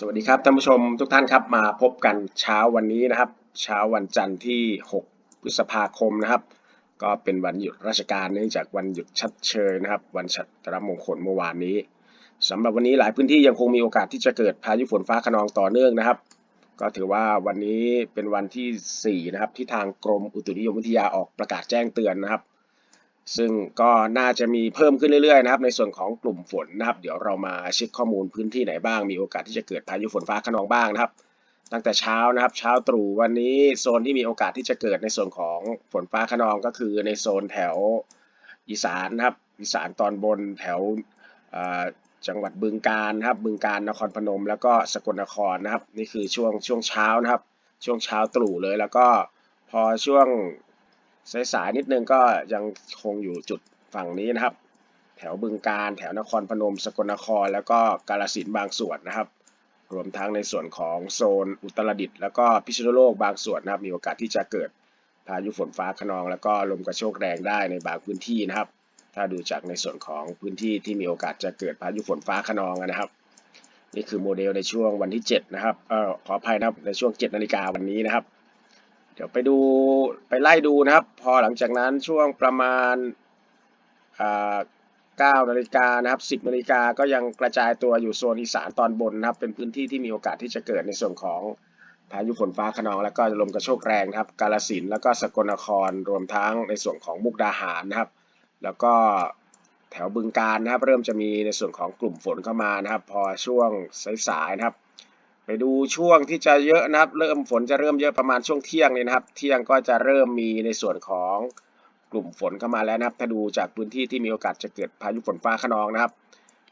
สวัสดีครับท่านผู้ชมทุกท่านครับมาพบกันเช้าวันนี้นะครับ เช้าวันจันทร์ที่ 6 พฤษภาคมนะครับ ก็เป็นวันหยุดราชการเนื่องจากวันหยุดชัดเชยนะครับ วันชัตรมงคลเมื่อวานนี้สำหรับวันนี้หลายพื้นที่ยังคงมีโอกาสที่จะเกิดพายุฝนฟ้าคะนองต่อเนื่องนะครับ ก็ถือว่าวันนี้เป็นวันที่ 4 นะครับ ที่ทางกรมอุตุนิยมวิทยาออกประกาศแจ้งเตือนนะครับ ซึ่งก็น่าจะมีเพิ่มขึ้นเรื่อยๆนะครับในส่วนของกลุ่มฝนนะครับเดี๋ยวเรามาเช็คข้อมูลพื้นที่ไหนบ้าง มีโอกาสที่จะเกิดพายุฝนฟ้าคะนองบ้างนะครับ ตั้งแต่เช้านะครับ เช้าตรู่วันนี้โซนที่มีโอกาสที่จะเกิดในส่วนของฝนฟ้าคะนองก็คือในโซนแถวอีสานนะครับอีสานตอนบนแถวจังหวัดบึงกาฬนะครับบึงกาฬนครพนม แล้วก็สกลนครนะครับ นี่คือช่วงช่วงเช้านะครับ ช่วงเช้าตรู่เลยแล้วก็พอช่วง สายๆนิดนึงก็ยังคงอยู่จุดฝั่งนี้นะครับ แถวบึงการแถวนครพนมสกลนคร แล้วก็กาฬสินบางส่วนนะครับ รวมทั้งในส่วนของโซนอุตรดิตถ์แล้วก็พิษณุโลกบางส่วนนะครับ มีโอกาสที่จะเกิดพายุฝนฟ้าคะนอง แล้วก็ลมกระโชกแรงได้ในบางพื้นที่นะครับ ถ้าดูจากในส่วนของพื้นที่ที่มีโอกาสจะเกิดพายุฝนฟ้าคะนองนะครับ นี่คือโมเดลในช่วงวันที่7นะครับเอ่อขออภัยนะครับในช่วง7นาฬิกาวันนี้นะครับ เดี๋ยวไปดูไปไล่ดูนะครับ พอหลังจากนั้นช่วงประมาณอ่า9นาฬิกานะครับ 10นาฬิกาก็ยังกระจายตัวอยู่โซนอีสานตอนบนนะครับ เป็นพื้นที่ที่มีโอกาสที่จะเกิดในส่วนของพายุฝนฟ้าคะนองแล้วก็ลมกระโชกแรงนะครับ กาฬสินแล้วก็สกลนครรวมทั้งในส่วนของมุกดาหารนะครับ แล้วก็แถวบึงการนะครับ เริ่มจะมีในส่วนของกลุ่มฝนเข้ามานะครับ พอช่วงสายๆนะครับ ไปดูช่วงที่จะเยอะนะครับ เริ่มฝนจะเริ่มเยอะประมาณช่วงเที่ยงเลยนะครับ เที่ยงก็จะเริ่มมีในส่วนของกลุ่มฝนเข้ามาแล้วนะครับ ถ้าดูจากพื้นที่ที่มีโอกาสจะเกิดพายุฝนฟ้าคะนองนะครับ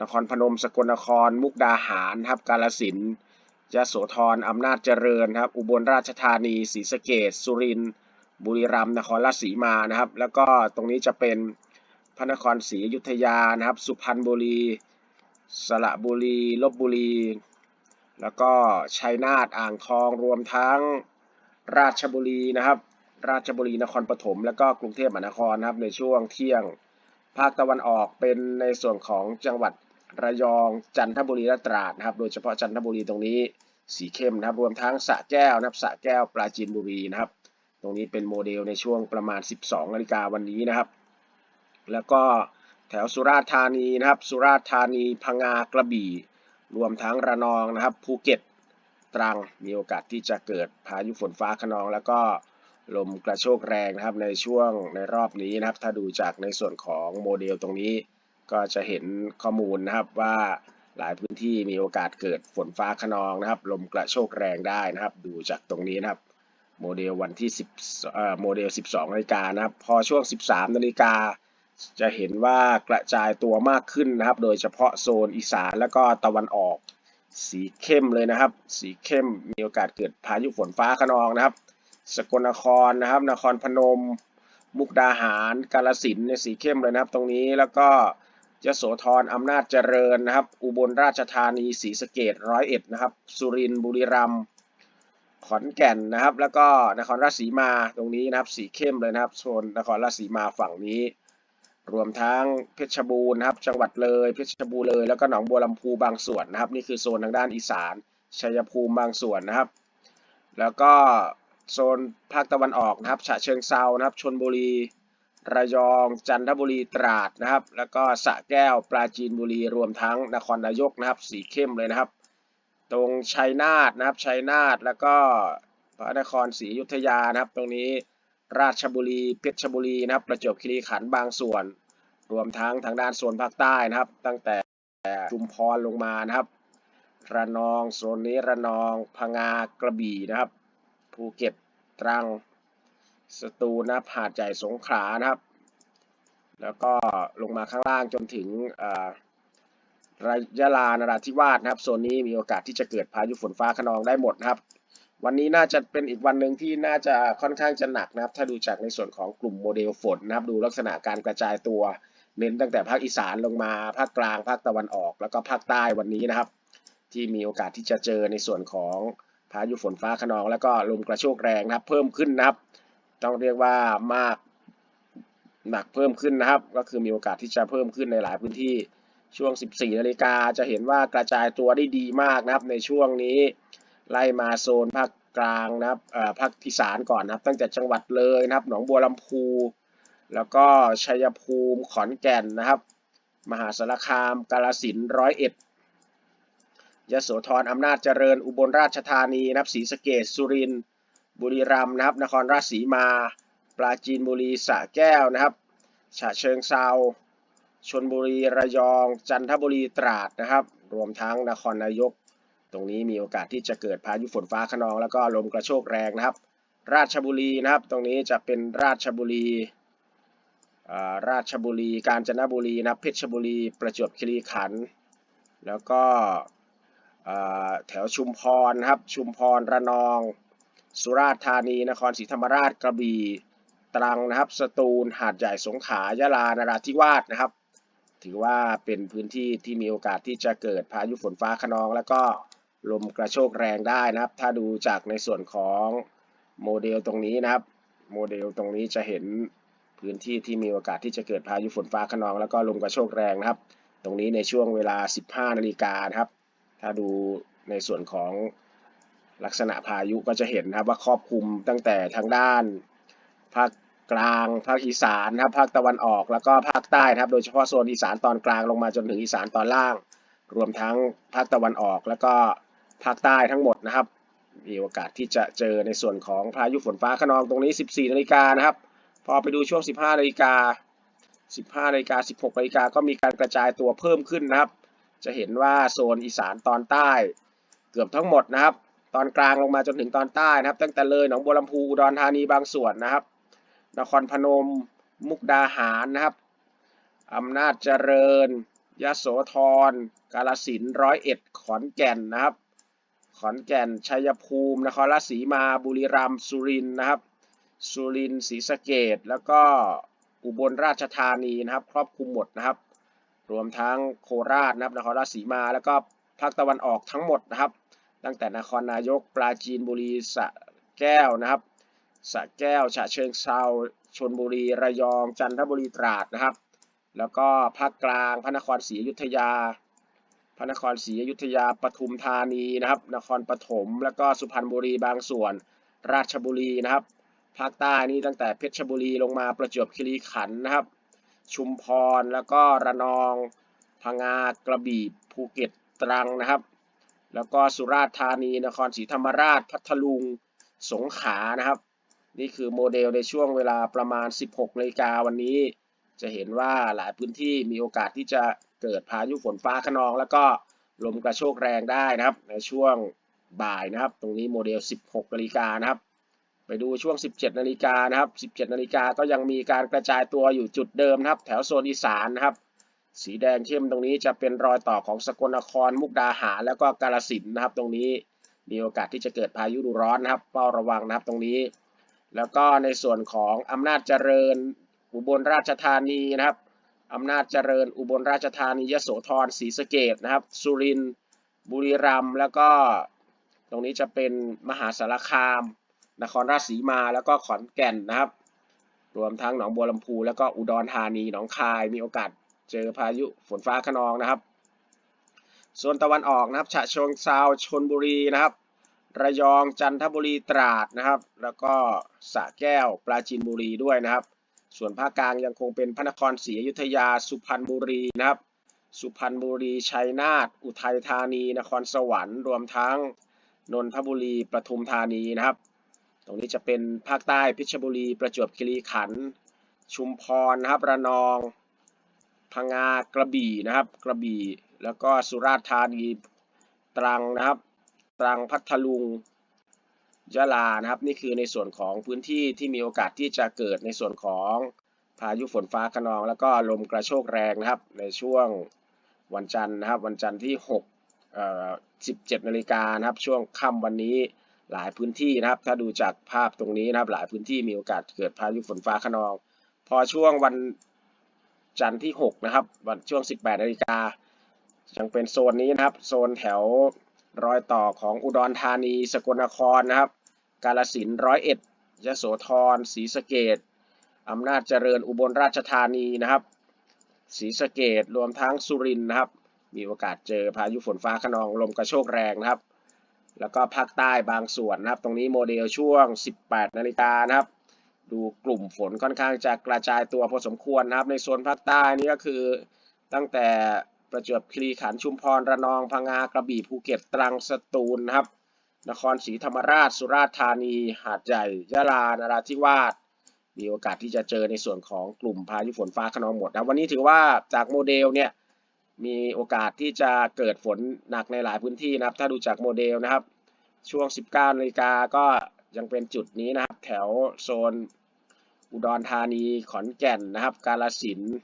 นครพนมสกลนคร มุกดาหารนครับกาฬสินธุ์ยโสธรอำนาจเจริญครับ อุบลราชธานีศรีสะเกษสุรินทร์บุรีรัมย์นครราชสีมานะครับ แล้วก็ตรงนี้จะเป็นพระนครศรีอยุธยานะครับ สุพรรณบุรี สระบุรีลบบุรี แล้วก็ชัยนาทอ่างทองรวมทั้งราชบุรีนะครับ ราชบุรีนครปฐมแล้วก็กรุงเทพมหานครนะครับในช่วงเที่ยงภาคตะวันออกเป็นในส่วนของจังหวัดระยองจันทบุรีและตราดนะครับ โดยเฉพาะจันทบุรีตรงนี้สีเข้มนะครับ รวมทั้งสะแก้วนะครับสะแก้วปราจีนบุรีนะครับ ตรงนี้เป็นโมเดลในช่วงประมาณ 12นาฬิกาวันนี้นะครับ แล้วก็แถวสุราษฎร์ธานีนะครับ สุราษฎร์ธานีพังงากระบี่ รวมทั้งระนองนะครับภูเก็ตตรังมีโอกาสที่จะเกิดพายุฝนฟ้าคะนอง แล้วก็ลมกระโชกแรงนะครับในช่วงในรอบนี้นะครับ ถ้าดูจากในส่วนของโมเดลตรงนี้ ก็จะเห็นข้อมูลนะครับว่าหลายพื้นที่มีโอกาสเกิดฝนฟ้าคะนองนะครับ ลมกระโชกแรงได้นะครับ ดูจากตรงนี้นะครับ โมเดลวันที่10เอ่อโมเดล 12นาฬิกานะครับ พอช่วง 13นาฬิกา จะเห็นว่ากระจายตัวมากขึ้นนะครับ โดยเฉพาะโซนอีสานแล้วก็ตะวันออก สีเข้มเลยนะครับ สีเข้มมีโอกาสเกิดพายุฝนฟ้าคะนองนะครับ สกลนครนะครับ นครพนม มุกดาหาร กาฬสินธุ์ในสีเข้มเลยนะครับ ตรงนี้แล้วก็ยโสธรอำนาจเจริญนะครับ อุบลราชธานีศรีสะเกษร้อยเอ็ดนะครับ สุรินทร์บุรีรัมย์ขอนแก่นนะครับ แล้วก็นครราชสีมาตรงนี้นะครับ สีเข้มเลยนะครับโซนนครราชสีมาฝั่งนี้ รวมทั้งเพชรบูรณ์นะครับ จังหวัดเลย เพชรบูรณ์เลย แล้วก็หนองบัวลำพูบางส่วนนะครับ นี่คือโซนทางด้านอีสาน ชัยภูมิบางส่วนนะครับ แล้วก็โซนภาคตะวันออกนะครับฉะเชิงเซานะครับ ชนบุรี ระยอง จันทบุรี ตราดนะครับ แล้วก็สะแก้ว ปราจีนบุรี รวมทั้งนครนายกนะครับ สีเข้มเลยนะครับ ตรงชัยนาทนะครับ ชัยนาท แล้วก็พระนครศรีอยุธยานะครับ ตรงนี้ ราชบุรีเพชรบุรีนะครับ ประจวบคีรีขันธ์บางส่วน รวมทั้งทางด้านโซนภาคใต้นะครับ ตั้งแต่ชุมพรลงมานะครับ ระนองโซนนี้ระนองพังงากระบี่นะครับ ภูเก็ตตรังสตูลนะครับหาดใหญ่สงขลานะครับ แล้วก็ลงมาข้างล่างจนถึงอ่าระยะลานราธิวาสนะครับโซนนี้มีโอกาสที่จะเกิดพายุฝนฟ้าคะนองได้หมดนะครับ วันนี้น่าจะเป็นอีกวันหนึ่งที่น่าจะค่อนข้างจะหนักนะครับ ถ้าดูจากในส่วนของกลุ่มโมเดลฝนนะครับ ดูลักษณะการกระจายตัว เน้นตั้งแต่ภาคอีสานลงมาภาคกลาง ภาคตะวันออก แล้วก็ภาคใต้วันนี้นะครับ ที่มีโอกาสที่จะเจอในส่วนของพายุฝนฟ้าคะนอง แล้วก็ลมกระโชกแรงนะครับ เพิ่มขึ้นนะครับ ต้องเรียกว่ามากหนักเพิ่มขึ้นนะครับ ก็คือมีโอกาสที่จะเพิ่มขึ้นในหลายพื้นที่ช่วง 14นาฬิกาจะเห็นว่ากระจายตัวได้ดีมากนะครับ ในช่วงนี้ ไล่มาโซนภาคกลางนะครับภาคอีสานก่อนนะครับ ตั้งแต่จังหวัดเลยนะครับ หนองบัวลำพู แล้วก็ชัยภูมิขอนแก่นนะครับ มหาสารคาม กาฬสินร้อยเอ็ดยโสธรอำนาจเจริญอุบลราชธานีนะครับศรีสะเกษสุรินทร์บุรีรัมย์นะครับ นครราชสีมา ปราจีนบุรีสระแก้วนะครับฉะเชิงเซาชนบุรีระยอง จันทบุรีตราดนะครับ รวมทั้งนครนายก ตรงนี้มีโอกาสที่จะเกิดพายุฝนฟ้าขนอง แล้วก็ลมกระโชกแรงนะครับ ราชบุรีนะครับ ตรงนี้จะเป็นราชบุรีอ่าราชบุรี กาญจนบุรีนะครับเพชรบุรี ประจวบคีรีขันธ์แล้วก็อ่าแถวชุมพรนะครับชุมพรระนอง สุราษฎร์ธานี นครศรีธรรมราชกระบี่ตรังนะครับสตูลหาดใหญ่สงขลายะลานราธิวาสนะครับ ถือว่าเป็นพื้นที่ที่มีโอกาสที่จะเกิดพายุฝนฟ้าขนอง แล้วก็ ลมกระโชกแรงได้นะครับ ถ้าดูจากในส่วนของโมเดลตรงนี้นะครับ โมเดลตรงนี้จะเห็นพื้นที่ที่มีโอกาสที่จะเกิดพายุฝนฟ้าขนอง แล้วก็ลมกระโชกแรงนะครับ ตรงนี้ในช่วงเวลา 15 นาฬิกานะครับ ถ้าดูในส่วนของลักษณะพายุก็จะเห็นนะครับว่าครอบคลุมตั้งแต่ทางด้านภาคกลางภาคอีสานนะครับภาคตะวันออกแล้วก็ภาคใต้นะครับ โดยเฉพาะโซนอีสานตอนกลางลงมาจนถึงอีสานตอนล่าง รวมทั้งภาคตะวันออกแล้วก็ ภาคใต้ทั้งหมดนะครับ มีโอกาสที่จะเจอในส่วนของพายุฝนฟ้าขนองตรงนี้ 14นาฬิกานะครับ พอไปดูช่วง 15นาฬิกา15นาฬิกา16นาฬิกาก็มีการกระจายตัวเพิ่มขึ้นนะครับ จะเห็นว่าโซนอีสานตอนใต้เกือบทั้งหมดนะครับ ตอนกลางลงมาจนถึงตอนใต้นะครับ ตั้งแต่เลยหนองบัวลำพูอุดรธานีบางส่วนนะครับ นครพนม มุกดาหารนะครับอำนาจเจริญยโสธร กาฬสินร้อยเอ็ด ขอนแก่นนะครับ ขอนแก่น ชัยภูมิ นครราชสีมา บุรีรัมย์ สุรินทร์นะครับ สุรินทร์ ศรีสะเกดแล้วก็อุบลราชธานีนะครับ ครอบคลุมหมดนะครับ รวมทั้งโคราชนะครับ นครราชสีมา แล้วก็ภาคตะวันออกทั้งหมดนะครับ ตั้งแต่นครนายก ปราจีนบุรี สะแก้วนะครับ สะแก้ว ฉะเชิงเซาชลบุรี ระยอง จันทบุรี ตราดนะครับ แล้วก็ภาคกลาง พระนครศรีอยุธยา พระนครศรีอยุธยาปทุมธานีนะครับ นครปฐมแล้วก็สุพรรณบุรีบางส่วน ราชบุรีนะครับ ภาคใต้นี่ตั้งแต่เพชรบุรีลงมาประจวบคีรีขันธ์นะครับ ชุมพรแล้วก็ระนอง พังงากระบี่ภูเก็ตตรังนะครับ แล้วก็สุราษฎร์ธานีนครศรีธรรมราช พัทลุงสงขลานะครับ นี่คือโมเดลในช่วงเวลาประมาณ 16นาฬิกาวันนี้ จะเห็นว่าหลายพื้นที่มีโอกาสที่จะ เกิดพายุฝนฟ้าขนองแล้วก็ลมกระโชกแรงได้นะครับ ในช่วงบ่ายนะครับ ตรงนี้โมเดล 16นาฬิกานะครับ ไปดูช่วง 17นาฬิกานะครับ 17นาฬิกาก็ยังมีการกระจายตัวอยู่จุดเดิมนะครับ แถวโซนอีสานนะครับ สีแดงเข้มตรงนี้จะเป็นรอยต่อของสกลนครมุกดาหารแล้วก็กาฬสินนะครับ ตรงนี้มีโอกาสที่จะเกิดพายุดูร้อนนะครับเฝ้าระวังนะครับตรงนี้ แล้วก็ในส่วนของอำนาจเจริญอุบลราชธานีนะครับ อำนาจเจริญอุบลราชธานียโสธรศรีสะเกดนะครับ สุรินทร์บุรีรัมย์แล้วก็ตรงนี้จะเป็นมหาสารคาม นครราชสีมาแล้วก็ขอนแก่นนะครับ รวมทั้งหนองบัวลำพู แล้วก็อุดรธานีหนองคายมีโอกาสเจอพายุฝนฟ้าขนองนะครับส่วนตะวันออกนะครับฉะเชิงเซาชนบุรีนะครับ ระยองจันทบุรีตราดนะครับ แล้วก็สระแก้วปราจีนบุรีด้วยนะครับ ส่วนภาคกลางยังคงเป็นพระนครศรีอยุธยา สุพรรณบุรีนะครับ สุพรรณบุรี ชัยนาท อุทัยธานี นครสวรรค์ รวมทั้งนนทบุรี ปทุมธานีนะครับ ตรงนี้จะเป็นภาคใต้เพชบุรี ประจวบคีรีขันธ์ ชุมพรนะครับระนอง พังงา กระบี่นะครับ กระบี่ แล้วก็สุราษฎร์ธานี ตรังนะครับ ตรังพัทลุง ยะลานะครับนี่คือในส่วนของพื้นที่ที่มีโอกาสที่จะเกิดในส่วนของพายุฝนฟ้าคะนอง แล้วก็ลมกระโชกแรงนะครับ ในช่วงวันจันทร์นะครับ วันจันทร์ที่6เอ่อ17นาฬิกานะครับ ช่วงค่ำวันนี้หลายพื้นที่นะครับ ถ้าดูจากภาพตรงนี้นะครับ หลายพื้นที่มีโอกาสเกิดพายุฝนฟ้าคะนอง พอช่วงวันจันทร์ที่ 6 นะครับ วันช่วง 18นาฬิกายังเป็นโซนนี้นะครับ โซนแถวรอยต่อของอุดรธานีสกลนครนะครับ กาฬสินร้อยเอ็ดยโสธรศรีสะเกดอำนาจเจริญอุบลราชธานีนะครับศรีสะเกดรวมทั้งสุรินทร์นะครับ มีโอกาสเจอพายุฝนฟ้าขนองลมกระโชกแรงนะครับ แล้วก็ภาคใต้บางส่วนนะครับ ตรงนี้โมเดลช่วง 18 นาฬิกานะครับ ดูกลุ่มฝนค่อนข้างจะกระจายตัวพอสมควรนะครับ ในโซนภาคใต้นี่ก็คือตั้งแต่ประจวบคีรีขันธ์ชุมพรระนองพังงากระบี่ภูเก็ตตรังสตูลนะครับ นครศรีธรรมราช สุราษฎร์ธานี หาดใหญ่ ยะลา นราธิวาส มีโอกาสที่จะเจอในส่วนของกลุ่มพายุฝนฟ้าขนองหมดนะ วันนี้ถือว่าจากโมเดลเนี่ยมีโอกาสที่จะเกิดฝนหนักในหลายพื้นที่นะครับ ถ้าดูจากโมเดลนะครับ ช่วง 19นาฬิกาก็ยังเป็นจุดนี้นะครับ แถวโซนอุดรธานี ขอนแก่นนะครับ กาฬสินธุ์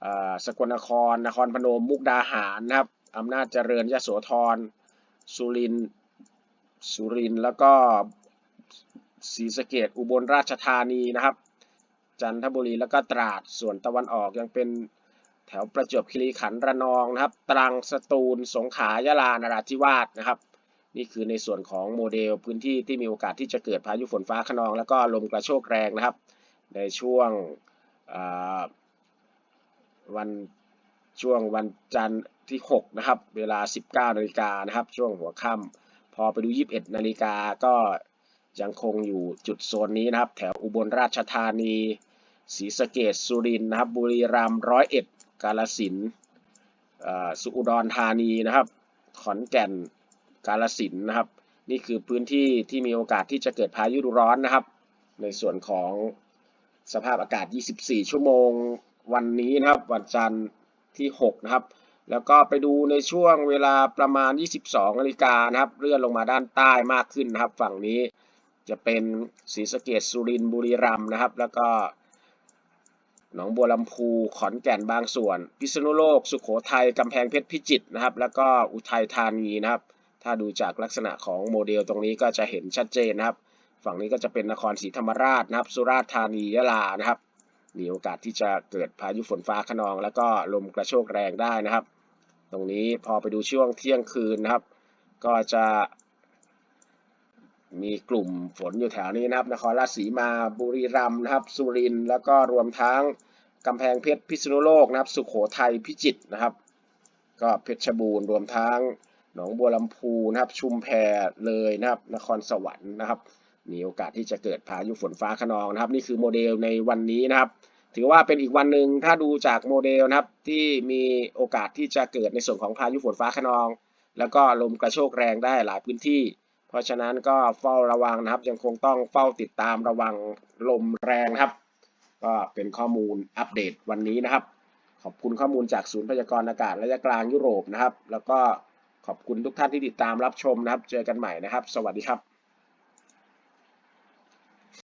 เอ่อสกลนคร นครพนม มุกดาหารนะครับอำนาจเจริญยโสธร สุรินทร์ สุรินทร์แล้วก็ศรีสะเกดอุบลราชธานีนะครับ จันทบุรีแล้วก็ตราดส่วนตะวันออกยังเป็นแถวประจวบคีรีขันธ์ระนองนะครับ ตรังสตูล สงขลายะลานราธิวาสนะครับ นี่คือในส่วนของโมเดลพื้นที่ที่มีโอกาสที่จะเกิดพายุฝนฟ้าขนอง แล้วก็ลมกระโชกแรงนะครับ ในช่วงวันช่วงวันจันทร์ที่ 6 นะครับ เวลา 19นาฬิกานะครับ ช่วงหัวค่ำ พอไปดู 21 นาฬิกาก็ยังคงอยู่จุดโซนนี้นะครับ แถวอุบลราชธานีศรีสะเกดสุรินทร์นะครับ บุรีรัมย์ร้อยเอ็ดกาฬสินสุอุดรธานีนะครับ ขอนแก่นกาฬสินนะครับ นี่คือพื้นที่ที่มีโอกาสที่จะเกิดพายุร้อนนะครับ ในส่วนของสภาพอากาศ 24 ชั่วโมงวันนี้นะครับ วันจันทร์ที่ 6 นะครับ แล้วก็ไปดูในช่วงเวลาประมาณ 22นาฬิกานะครับเลื่อนลงมาด้านใต้มากขึ้นนะครับ ฝั่งนี้จะเป็นศรีสะเกดสุรินทร์บุรีรัมย์นะครับ แล้วก็หนองบัวลำพูขอนแก่นบางส่วน พิษณุโลก สุโขทัยกำแพงเพชรพิจิตรนะครับ แล้วก็อุทัยธานีนะครับ ถ้าดูจากลักษณะของโมเดลตรงนี้ก็จะเห็นชัดเจนนะครับ ฝั่งนี้ก็จะเป็นนครศรีธรรมราชนะครับ สุราษฎร์ธานียะลานะครับมีโอกาสที่จะเกิดพายุฝนฟ้าขนอง แล้วก็ลมกระโชกแรงได้นะครับ ตรงนี้พอไปดูช่วงเที่ยงคืนนะครับ ก็จะมีกลุ่มฝนอยู่แถวนี้นะครับ นครราชสีมาบุรีรัมย์นะครับ สุรินทร์แล้วก็รวมทั้งกำแพงเพชรพิษณุโลกนะครับ สุโขทัยพิจิตรนะครับ ก็เพชรบูรณ์รวมทั้งหนองบัวลำพูนะครับ ชุมแพเลยนะครับ นครสวรรค์นะครับ มีโอกาสที่จะเกิดพายุฝนฟ้าขนองนะครับ นี่คือโมเดลในวันนี้นะครับ ถือว่าเป็นอีกวันหนึ่งถ้าดูจากโมเดลนะครับที่มีโอกาสที่จะเกิดในส่วนของพายุฝนฟ้าขนอง แล้วก็ลมกระโชกแรงได้หลายพื้นที่ เพราะฉะนั้นก็เฝ้าระวังนะครับ ยังคงต้องเฝ้าติดตามระวังลมแรงนะครับ ก็เป็นข้อมูลอัปเดตวันนี้นะครับ ขอบคุณข้อมูลจากศูนย์พยากรณ์อากาศระยะกลางยุโรปนะครับ แล้วก็ขอบคุณทุกท่านที่ติดตามรับชมนะครับ เจอกันใหม่นะครับ สวัสดีครับ